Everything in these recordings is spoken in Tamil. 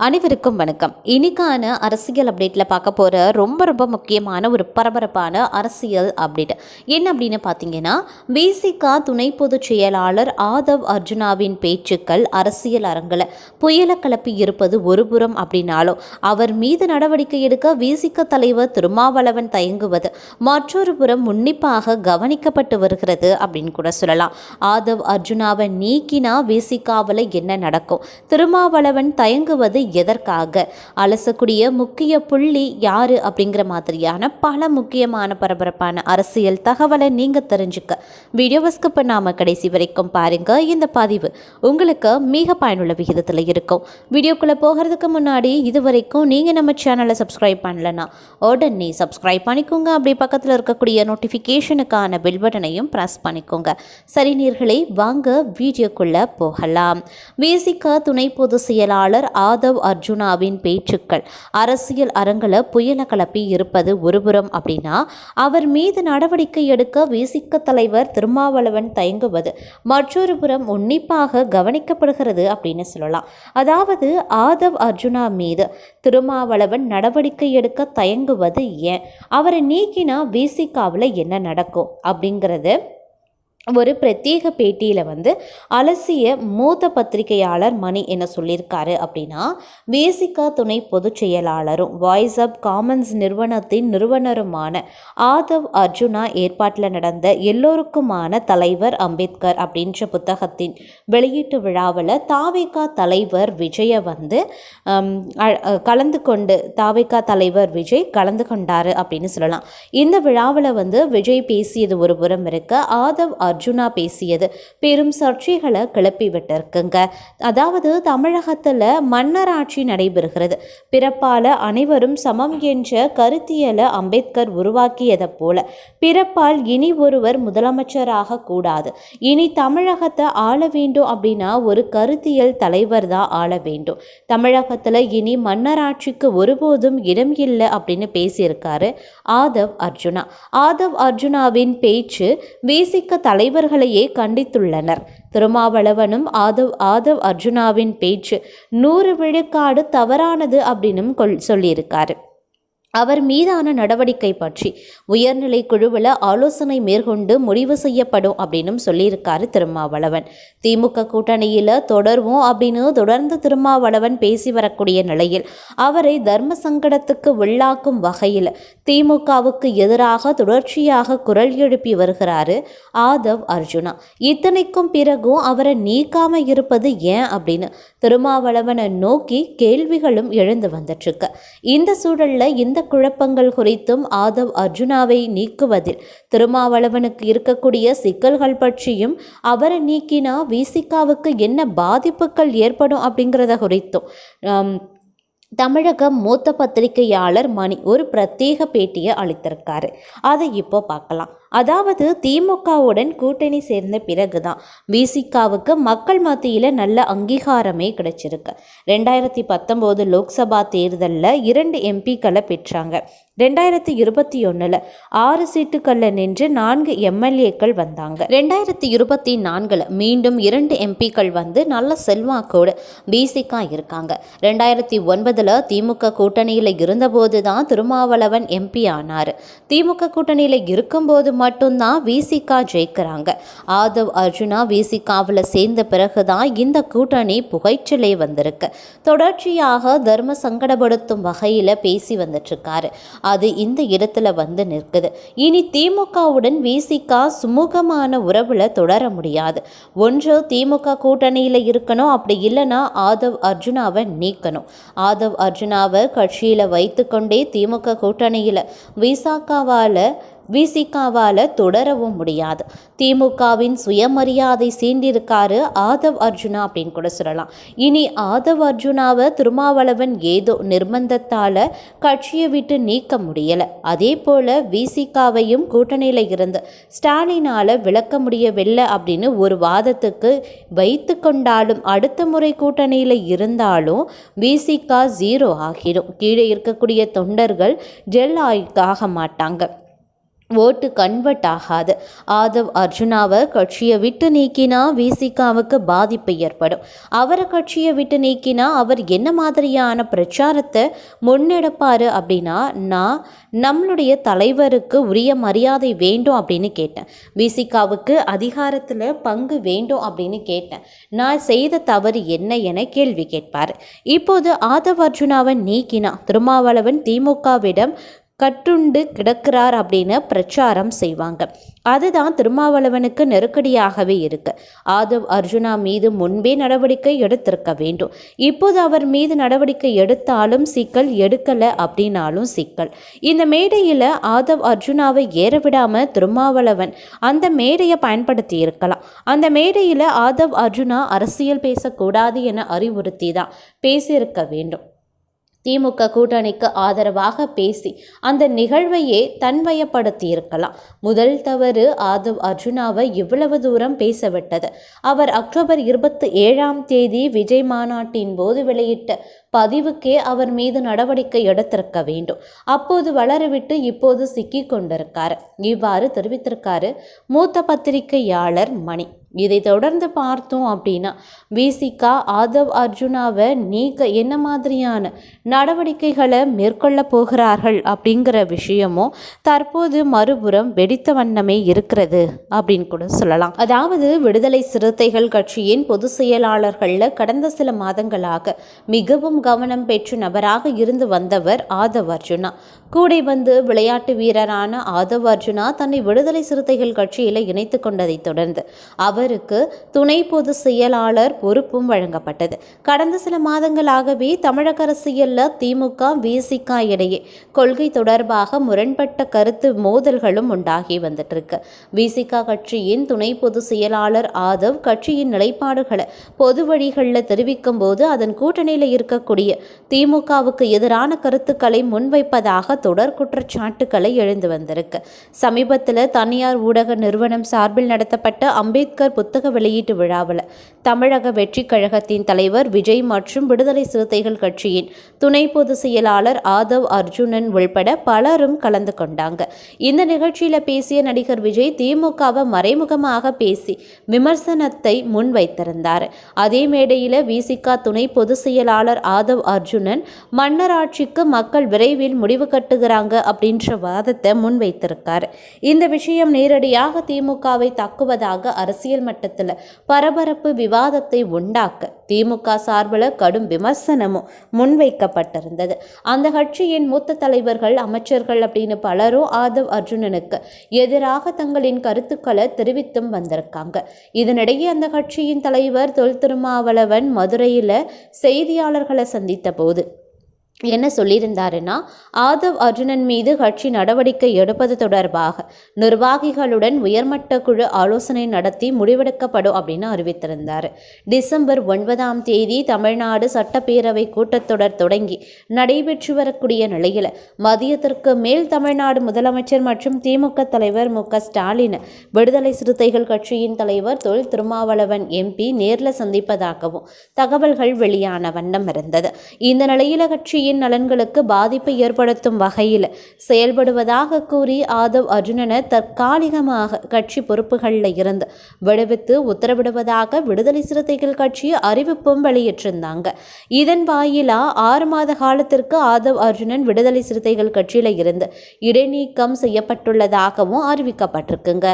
அனைவருக்கும் வணக்கம். இன்னைக்கான அரசியல் அப்டேட்டில் பார்க்க போகிற ரொம்ப ரொம்ப முக்கியமான ஒரு பரபரப்பான அரசியல் அப்டேட் என்ன அப்படின்னு பார்த்தீங்கன்னா விசிகா துணை பொதுச் செயலாளர் ஆதவ் அர்ஜுனாவின் பேச்சுக்கள் அரசியல் அரங்கில் புயல கிளப்பி இருப்பது ஒருபுறம் அப்படின்னாலும் அவர் மீது நடவடிக்கை எடுக்க விசிக தலைவர் திருமாவளவன் தயங்குவது மற்றொரு புறம் உன்னிப்பாக கவனிக்கப்பட்டு வருகிறது அப்படின்னு கூட சொல்லலாம். ஆதவ் அர்ஜுனாவை நீக்கினா விசிகாவில் என்ன நடக்கும்? திருமாவளவன் தயங்குவது எதற்காக? அலசக்கூடிய முக்கிய புள்ளி யாரு அப்படிங்கிற மாதிரியான பல முக்கியமான பரபரப்பான அரசியல் தகவலை நீங்கள் தெரிஞ்சுக்க. வீடியோவை ஸ்கிப் பண்ணாமல் கடைசி வரைக்கும் பாருங்க. இந்த பதிவு உங்களுக்கு மிக பயனுள்ள விகிதத்தில் இருக்கும். வீடியோக்குள்ளே போகிறதுக்கு முன்னாடி இது வரைக்கும் நீங்கள் நம்ம சேனலை சப்ஸ்கிரைப் பண்ணலன்னா உடனே சப்ஸ்கிரைப் பண்ணிக்கோங்க. அப்படி பக்கத்தில் இருக்கக்கூடிய நோட்டிஃபிகேஷனுக்கான பெல் பட்டனையும் ப்ரெஸ் பண்ணிக்கோங்க. சரி நீர்களை வாங்க வீடியோக்குள்ளே போகலாம். விசிக துணை பொதுச் செயலாளர் ஆதவ் அர்ஜுனாவின் பேச்சுக்கள். அரசியல் அரங்கில் புயல கலப்பி இருப்பது ஒருபுறம் அப்படின்னா அவர் மீது நடவடிக்கை எடுக்க விசிக்க தலைவர் திருமாவளவன் தயங்குவது மற்றொரு புறம் உன்னிப்பாக கவனிக்கப்படுகிறது அப்படின்னு சொல்லலாம். அதாவது ஆதவ் அர்ஜுனா மீது திருமாவளவன் நடவடிக்கை எடுக்க தயங்குவது ஏன்? அவரை நீக்கினா விசிகாவில் என்ன நடக்கும்? அப்படிங்கிறது ஒரு பிரத்யேக பேட்டியில் வந்து அலசிய மூத்த பத்திரிகையாளர் மணி என்ன சொல்லியிருக்காரு அப்படின்னா வேசிகா துணை பொதுச் செயலாளரும் வாய்ஸ் ஆப் காமன்ஸ் நிறுவனத்தின் நிறுவனருமான ஆதவ் அர்ஜுனா ஏற்பாட்டில் நடந்த எல்லோருக்குமான தலைவர் அம்பேத்கர் அப்படின்ற புத்தகத்தின் வெளியீட்டு விழாவில் தாவேகா தலைவர் விஜயை வந்து அ- கலந்து கொண்டு தாவேகா தலைவர் விஜய் கலந்து கொண்டார் அப்படின்னு சொல்லலாம். இந்த விழாவில் வந்து விஜய் பேசியது ஒரு புறம் இருக்க ஆதவ் அர்ஜுன் பேசியது. பெரும் சர்ச்சைகளை கிளப்பி விட்டிருக்குங்க அதாவது தமிழகத்தில் மன்னராட்சி நடைபெறுகிறது. பிறப்பால அனைவரும் சமம் என்ற கருத்தியலை அம்பேத்கர் உருவாக்கியதை போல பிறப்பால் இனி ஒருவர் முதலமைச்சராக கூடாது. இனி தமிழகத்தை ஆள வேண்டும் அப்படின்னா ஒரு கருத்தியல் தலைவர் தான் ஆள வேண்டும். தமிழகத்தில் இனி மன்னராட்சிக்கு ஒருபோதும் இடம் இல்லை அப்படின்னு பேசியிருக்காரு ஆதவ் அர்ஜுனா. ஆதவ் அர்ஜுனாவின் பேச்சு வேசிக்க தலைவர்களையே கண்டித்துள்ளனர். திருமாவளவனும் ஆதவ் ஆதவ் அர்ஜுனாவின் பேச்சு நூறு விழுக்காடு தவறானது அப்படின்னும் கொள் சொல்லியிருக்காரு. அவர் மீதான நடவடிக்கை பற்றி உயர்நிலை குழுவில் ஆலோசனை மேற்கொண்டு முடிவு செய்யப்படும் அப்படின்னும் சொல்லியிருக்காரு திருமாவளவன். திமுக கூட்டணியில் தொடர்வோம் அப்படின்னு தொடர்ந்து திருமாவளவன் பேசி வரக்கூடிய நிலையில் அவரை தர்ம சங்கடத்துக்கு உள்ளாக்கும் வகையில் திமுகவுக்கு எதிராக தொடர்ச்சியாக குரல் எழுப்பி வருகிறாரு ஆதவ் அர்ஜுனா. இத்தனைக்கும் பிறகும் அவரை நீக்காம இருப்பது ஏன் அப்படின்னு திருமாவளவனை நோக்கி கேள்விகளும் எழுந்து வந்துட்டுருக்கு இந்த சூழலில் இந்த குழப்பங்கள் குறித்தும் ஆதவ் அர்ஜுனாவை நீக்குவதில் திருமாவளவனுக்கு இருக்கக்கூடிய சிக்கல்கள் பற்றியும் அவரை நீக்கினா விசிகாவுக்கு என்ன பாதிப்புகள் ஏற்படும் அப்படிங்கிறத குறித்தும் ஆம், தமிழக மூத்த பத்திரிகையாளர் மணி ஒரு பிரத்யேக பேட்டியை அளித்திருக்காரு. அதை இப்போ பார்க்கலாம். அதாவது திமுகவுடன் கூட்டணி சேர்ந்த பிறகுதான். பிசிகாவுக்கு மக்கள் மத்தியில் நல்ல அங்கீகாரமே கிடைச்சிருக்கு. ரெண்டாயிரத்தி பத்தொம்போது லோக்சபா தேர்தலில் இரண்டு எம்பிக்களை பெற்றாங்க. ரெண்டாயிரத்தி இருபத்தி ஒன்றில் ஆறு சீட்டுகளில் நின்று நான்கு எம்எல்ஏக்கள் வந்தாங்க. ரெண்டாயிரத்தி இருபத்தி நான்கில் மீண்டும் இரண்டு எம்பிக்கள் வந்து நல்ல செல்வாக்கோடு பிசிக்கா இருக்காங்க. ரெண்டாயிரத்தி ஒன்பதில் திமுக கூட்டணியில் இருந்தபோது தான் திருமாவளவன் எம்பி ஆனார். திமுக கூட்டணியில் இருக்கும்போது மட்டும்தான் விசிகா ஜெயிக்கிறாங்க. ஆதவ் அர்ஜுனா விசிகாவில் சேர்ந்த பிறகு தான் இந்த கூட்டணி புகைச்சலே வந்திருக்கு. தொடர்ச்சியாக தர்ம சங்கடப்படுத்தும் வகையில் பேசி வந்துட்டுருக்காரு. அது இந்த இடத்துல வந்து நிற்குது. இனி திமுகவுடன் விசிகா சுமூகமான உறவில் தொடர முடியாது. ஒன்று திமுக கூட்டணியில் இருக்கணும். அப்படி இல்லைன்னா ஆதவ் அர்ஜுனாவை நீக்கணும். ஆதவ் அர்ஜுனாவை கட்சியில் வைத்துக்கொண்டே திமுக கூட்டணியில் விசாகாவால் விசிகாவால் தொடரவும் முடியாது. திமுகவின் சுயமரியாதை சீண்டிருக்காரு ஆதவ் அர்ஜுனா அப்படின்னு கூட சொல்லலாம். இனி ஆதவ் அர்ஜுனாவை திருமாவளவன் ஏதோ நிர்பந்தத்தால் கட்சியை விட்டு நீக்க முடியலை. அதே போல் விசிகாவையும் கூட்டணியில் இருந்து ஸ்டாலினால் விளக்க முடியவில்லை அப்படின்னு ஒரு வாதத்துக்கு வைத்து கொண்டாலும் அடுத்த முறை கூட்டணியில் இருந்தாலும் விசிகா ஜீரோ ஆகிடும் கீழே இருக்கக்கூடிய தொண்டர்கள் ஜெல் ஆக மாட்டாங்க ஓட்டு கன்வெர்ட் ஆகாது. ஆதவ் அர்ஜுனாவை கட்சியை விட்டு நீக்கினா விசிகாவுக்கு பாதிப்பு ஏற்படும். அவரை கட்சியை விட்டு நீக்கினா அவர் என்ன மாதிரியான பிரச்சாரத்தை முன்னெடுப்பார் அப்படின்னா நான் நம்மளுடைய தலைவருக்கு உரிய மரியாதை வேண்டும் அப்படின்னு கேட்டேன். விசிகாவுக்கு அதிகாரத்தில் பங்கு வேண்டும் அப்படின்னு கேட்டேன். நான் செய்த தவறு என்ன என கேள்வி கேட்பார். இப்போது ஆதவ் அர்ஜுனாவை நீக்கினா திருமாவளவன் திமுகவிடம் கட்டுண்டு கிடக்கிறார் அப்படின்னு பிரச்சாரம் செய்வாங்க. அதுதான் திருமாவளவனுக்கு நெருக்கடியாகவே இருக்கு. ஆதவ் அர்ஜுனா மீது முன்பே நடவடிக்கை எடுத்திருக்க வேண்டும். இப்போது அவர் மீது நடவடிக்கை எடுத்தாலும் சிக்கல் எடுக்கலை அப்படின்னாலும் சிக்கல். இந்த மேடையில் ஆதவ் அர்ஜுனாவை ஏற திருமாவளவன் அந்த மேடையை பயன்படுத்தி இருக்கலாம். அந்த மேடையில் ஆதவ் அர்ஜுனா அரசியல் பேசக்கூடாது என அறிவுறுத்தி தான் பேசியிருக்க வேண்டும். திமுக கூட்டணிக்கு ஆதரவாக பேசி அந்த நிகழ்வையே தன்வயப்படுத்தியிருக்கலாம். முதல் தவறு ஆதவ் அர்ஜுனாவை இவ்வளவு தூரம் பேசவிட்டது. அவர் அக்டோபர் இருபத்தி ஏழாம் தேதி விஜய் மாநாட்டின் போது வெளியிட்ட பதிவுக்கே அவர் மீது நடவடிக்கை எடுத்திருக்க வேண்டும். அப்போது வளரவிட்டு இப்போது சிக்கி கொண்டிருக்கார் இவ்வாறு தெரிவித்திருக்காரு மூத்த பத்திரிகையாளர் மணி. இதை தொடர்ந்து பார்த்தோம் அப்படின்னா விசிகா ஆதவ் அர்ஜுனாவை நீக்க என்ன மாதிரியான நடவடிக்கைகளை மேற்கொள்ள போகிறார்கள் அப்படிங்கிற விஷயமும் தற்போது மறுபுறம் வெடித்த வண்ணமே இருக்கிறது அப்படின்னு கூட சொல்லலாம். அதாவது விடுதலை சிறுத்தைகள் கட்சியின் பொதுச் செயலாளர்களில் கடந்த சில மாதங்களாக மிகவும் கவனம் பெற்ற நபராக இருந்து வந்தவர் ஆதவ் அர்ஜுனா. கூடை வந்து விளையாட்டு வீரரான ஆதவ் அர்ஜுனா தன்னை விடுதலை சிறுத்தைகள் கட்சியில் இணைத்து கொண்டதைத் தொடர்ந்து அவருக்கு துணை பொதுச் செயலாளர் பொறுப்பும் வழங்கப்பட்டது. கடந்த சில மாதங்களாகவே தமிழக அரசியலில் திமுக விசிக இடையே கொள்கை தொடர்பாக முரண்பட்ட கருத்து மோதல்களும் உண்டாகி வந்துட்டு இருக்கு விசிக கட்சியின் துணை பொதுச் செயலாளர் ஆதவ் கட்சியின் நிலைப்பாடுகளை பொது வழிகளில் தெரிவிக்கும் போது அதன் கூட்டணியில் இருக்கக்கூடிய திமுகவுக்கு எதிரான கருத்துக்களை முன்வைப்பதாக தொடர் குற்றச்சாட்டுக்களை எழுந்து வந்திருக்கு. சமீபத்தில் தனியார் ஊடக நிறுவனம் சார்பில் நடத்தப்பட்ட அம்பேத்கர் புத்தக வெளியீட்டு விழாவில் தமிழக வெற்றி கழகத்தின் தலைவர் விஜய் மற்றும் விடுதலை சிறுத்தைகள் கட்சியின் துணை பொதுச் செயலாளர் ஆதவ் அர்ஜுனன் உள்பட பலரும் கலந்து கொண்டாங்க. இந்த நிகழ்ச்சியில் பேசிய நடிகர் விஜய் திமுகவை மறைமுகமாக பேசி விமர்சனத்தை முன்வைத்திருந்தார். அதே மேடையில் விசிக துணை பொதுச் செயலாளர் ஆதவ் அர்ஜுனன் மன்னர் ஆட்சிக்கு மக்கள் விரைவில் முடிவு கட்டுகிறாங்க அப்படின்ற வாதத்தை முன்வைத்திருக்கார். இந்த விஷயம் நேரடியாக திமுகவை தாக்குவதாக அரசியல் மட்டத்தில் பரபரப்பு விவாதத்தை உண்டாக்க திமுக சார்பில் கடும் விமர்சனமும் முன்வைக்கப்பட்டிருந்தது. அந்த கட்சியின் மூத்த தலைவர்கள் அமைச்சர்கள் அப்படின்னு பலரும் ஆதவ் அர்ஜுனனுக்கு எதிராக தங்களின் கருத்துக்களை தெரிவித்தும் வந்திருக்காங்க. இதனிடையே அந்த கட்சியின் தலைவர் தொல் திருமாவளவன் மதுரையில் செய்தியாளர்களை சந்தித்த போது என்ன சொல்லியிருந்தாருன்னா ஆதவ் அர்ஜுனன் மீது கட்சி நடவடிக்கை எடுப்பது தொடர்பாக நிர்வாகிகளுடன் உயர்மட்ட குழு ஆலோசனை நடத்தி முடிவெடுக்கப்படும் அப்படின்னு அறிவித்திருந்தார். டிசம்பர் ஒன்பதாம் தேதி தமிழ்நாடு சட்டப்பேரவை கூட்டத்தொடர் தொடங்கி நடைபெற்று வரக்கூடிய நிலையில் மதியத்திற்கு மேல் தமிழ்நாடு முதலமைச்சர் மற்றும் திமுக தலைவர் மு. ஸ்டாலின் விடுதலை சிறுத்தைகள் கட்சியின் தலைவர் தொல். திருமாவளவன் எம்பி நேரில் சந்திப்பதாகவும் தகவல்கள் வெளியான வண்ணம் இருந்தது. இந்த நிலையில் கட்சியின் கட்சியின் நலன்களுக்கு பாதிப்பை ஏற்படுத்தும் வகையில் செயல்படுவதாக கூறி ஆதவ் அர்ஜுனனை தற்காலிகமாக கட்சி பொறுப்புகளில் இருந்து விடுவித்து உத்தரவிடுவதாக விடுதலை சிறுத்தைகள் கட்சி அறிவிப்பும் வெளியிட்டிருந்தாங்க. இதன் வாயிலா ஆறு மாத காலத்திற்கு ஆதவ் அர்ஜுனன் விடுதலை சிறுத்தைகள் கட்சியில் இருந்து இடைநீக்கம் செய்யப்பட்டுள்ளதாகவும் அறிவிக்கப்பட்டிருக்குங்க.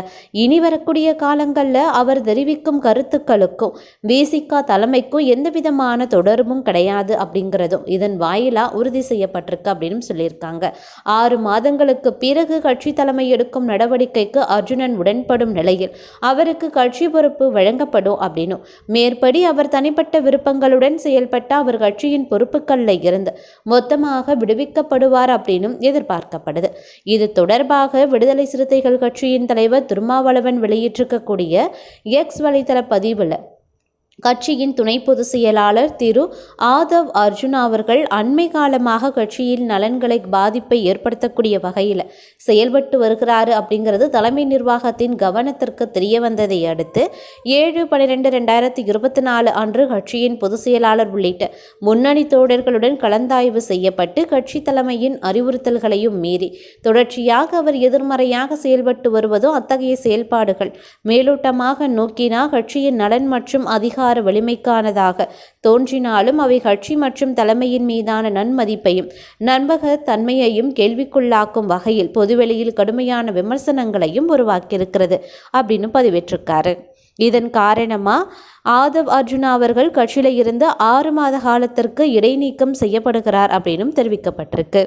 இனி வரக்கூடிய காலங்களில் அவர் தெரிவிக்கும் கருத்துக்களுக்கும் விசிகா தலைமைக்கும் எந்த விதமான தொடர்பும் கிடையாது அப்படிங்கிறதும் இதன் வாயிலா உறுதி செய்யப்பட்டிருக்கு அப்படின்னு சொல்லியிருக்காங்க. ஆறு மாதங்களுக்கு பிறகு கட்சி தலைமை எடுக்கும் நடவடிக்கைக்கு அர்ஜுனன் உடன்படும் நிலையில் அவருக்கு கட்சி பொறுப்பு வழங்கப்படும் அப்படின்னும் மேற்படி அவர் தனிப்பட்ட விருப்பங்களுடன் செயல்பட்ட அவர் கட்சியின் பொறுப்புகளில் இருந்து மொத்தமாக விடுவிக்கப்படுவார் அப்படின்னும் எதிர்பார்க்கப்படுது. இது தொடர்பாக விடுதலை சிறுத்தைகள் கட்சியின் தலைவர் திருமாவளவன் வெளியிட்டிருக்கக்கூடிய எக்ஸ் வலைதள பதிவில் கட்சியின் துணை பொதுச் செயலாளர் திரு ஆதவ் அர்ஜுன் அவர்கள் அண்மை காலமாக கட்சியின் நலன்களை பாதிப்பை ஏற்படுத்தக்கூடிய வகையில் செயல்பட்டு வருகிறாரு அப்படிங்கிறது தலைமை நிர்வாகத்தின் கவனத்திற்கு தெரிய வந்ததை அடுத்து ஏழு பனிரெண்டு ரெண்டாயிரத்தி இருபத்தி நாலு அன்று கட்சியின் பொதுச் செயலாளர் உள்ளிட்ட முன்னணி தோழர்களுடன் கலந்தாய்வு செய்யப்பட்டு கட்சி தலைமையின் அறிவுறுத்தல்களையும் மீறி தொடர்ச்சியாக அவர் எதிர்மறையாக செயல்பட்டு வருவதும் அத்தகைய செயல்பாடுகள். மேலோட்டமாக நோக்கினா கட்சியின் நலன் மற்றும் அதிகார வலிமைக்கானதாக தோன்றினாலும் அவை கட்சி மற்றும் தலைமையின் மீதான நன்மதிப்பையும் நண்பக தன்மையையும் கேள்விக்குள்ளாக்கும் வகையில் பொதுவெளியில் கடுமையான விமர்சனங்களையும் உருவாக்கியிருக்கிறது அப்படின்னு பதிவேற்றிருக்காரு. இதன் காரணமா? ஆதவ் அர்ஜுனா அவர்கள் கட்சியில இருந்து ஆறு மாத காலத்திற்கு இடைநீக்கம் செய்யப்படுகிறார் அப்படின்னும் தெரிவிக்கப்பட்டிருக்கு.